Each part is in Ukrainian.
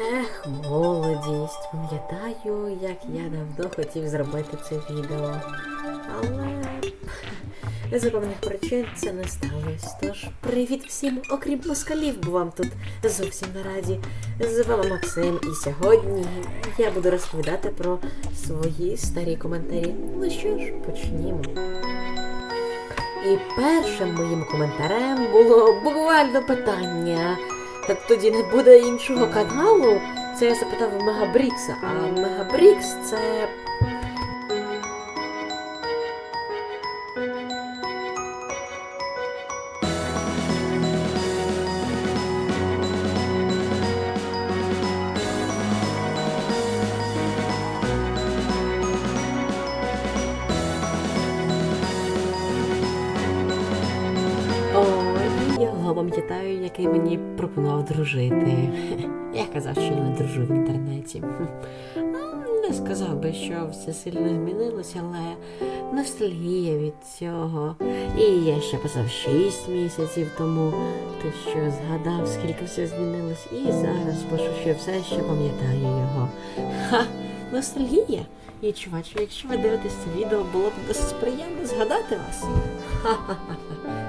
Ех, молодість. Пам'ятаю, як я давно хотів зробити це відео. Але певних причин це не сталося. Тож привіт всім, окрім москалів, бо вам тут зовсім не раді. З вами Максим, і сьогодні я буду розповідати про свої старі коментарі. Ну що ж, почнімо. І першим моїм коментарем було буквально питання. Так тоді не буде іншого каналу? Це я запитав Мегабрікса, а Мегабрікс це. Ой, пам'ятаю, який мені пропонував дружити. Я казав, що не дружу в інтернеті. Не сказав би, що все сильно змінилося, але ностальгія від цього. І я ще писав 6 місяців тому. Ти що згадав, скільки все змінилось, і зараз пишу, що все ще пам'ятаю його. Ха! Ностальгія. І чувачі, якщо ви дивитесь це відео, було б досить приємно згадати вас. Ха-ха-ха.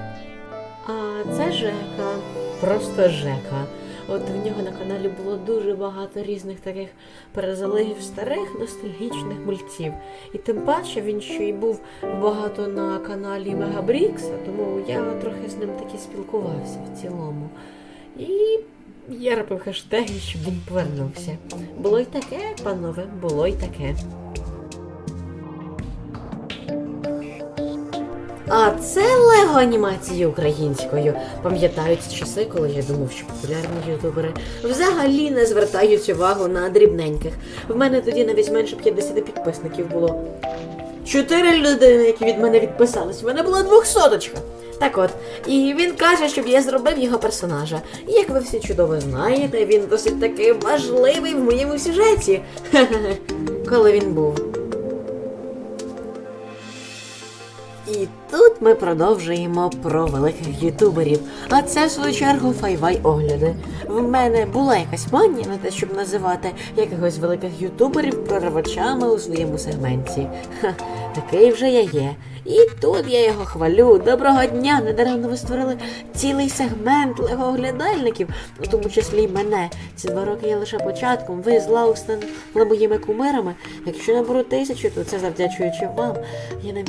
А це Жека, просто Жека. От в нього на каналі було дуже багато різних таких перезалигів старих ностальгічних мультів. І тим паче він ще й був багато на каналі Мегабрікса, тому я трохи з ним таки спілкувався в цілому. І я робив хештеги, щоб він повернувся. Було й таке, панове, було й таке. А це лего анімації українською. Пам'ятаю ці часи, коли я думав, що популярні ютубери взагалі не звертають увагу на дрібненьких. В мене тоді навіть менше 50 підписників було. Чотири людини, які від мене відписались. В мене була двохсоточка. Так от, і він каже, щоб я зробив його персонажа. І як ви всі чудово знаєте, він досить таки важливий в моєму сюжеті. Коли він був. І тут ми продовжуємо про великих ютуберів. А це в свою чергу файвай огляди. В мене була якась манія на те, щоб називати якихось великих ютуберів проривачами у своєму сегменті. Ха, такий вже я є. І тут я його хвалю. Доброго дня! Недаремно ви створили цілий сегмент лего-оглядальників, у тому числі й мене. Ці два роки є лише початком. Ви з Лау стали моїми кумирами. Якщо наберу тисячу, то це завдячуючи вам. Я не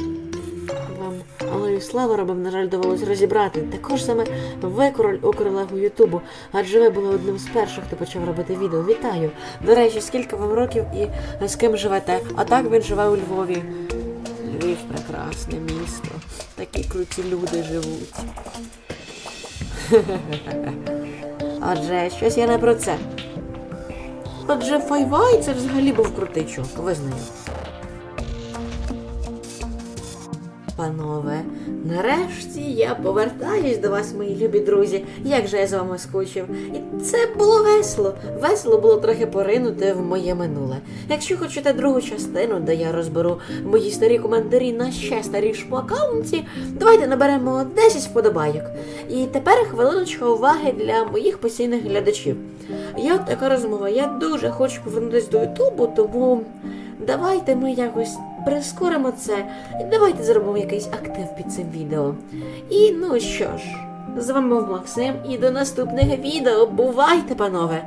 але і слава робив, на жаль, довелось розібрати. Також саме ви король окрилегу Ютубу, адже ви були одним з перших, хто почав робити відео. Вітаю! До речі, скільки вам років і з ким живете? А так він живе у Львові. Львів прекрасне місто. Такі круті люди живуть. Адже щось я не про це. Адже Файвай це взагалі був крутий чувак, визнаю. Панове, нарешті я повертаюсь до вас, мої любі друзі. Як же я з вами скучив. І це було весело. Весело було трохи поринути в моє минуле. Якщо хочете другу частину, де я розберу мої старі коментарі на ще старішому аккаунті, давайте наберемо 10 вподобайок. І тепер хвилиночка уваги для моїх постійних глядачів. Я така розмова, я дуже хочу повернутися до Ютубу, тому. Давайте ми якось прискоримо це давайте зробимо якийсь актив під цим відео. І ну що ж, з вами був Максим і до наступних відео. Бувайте, панове!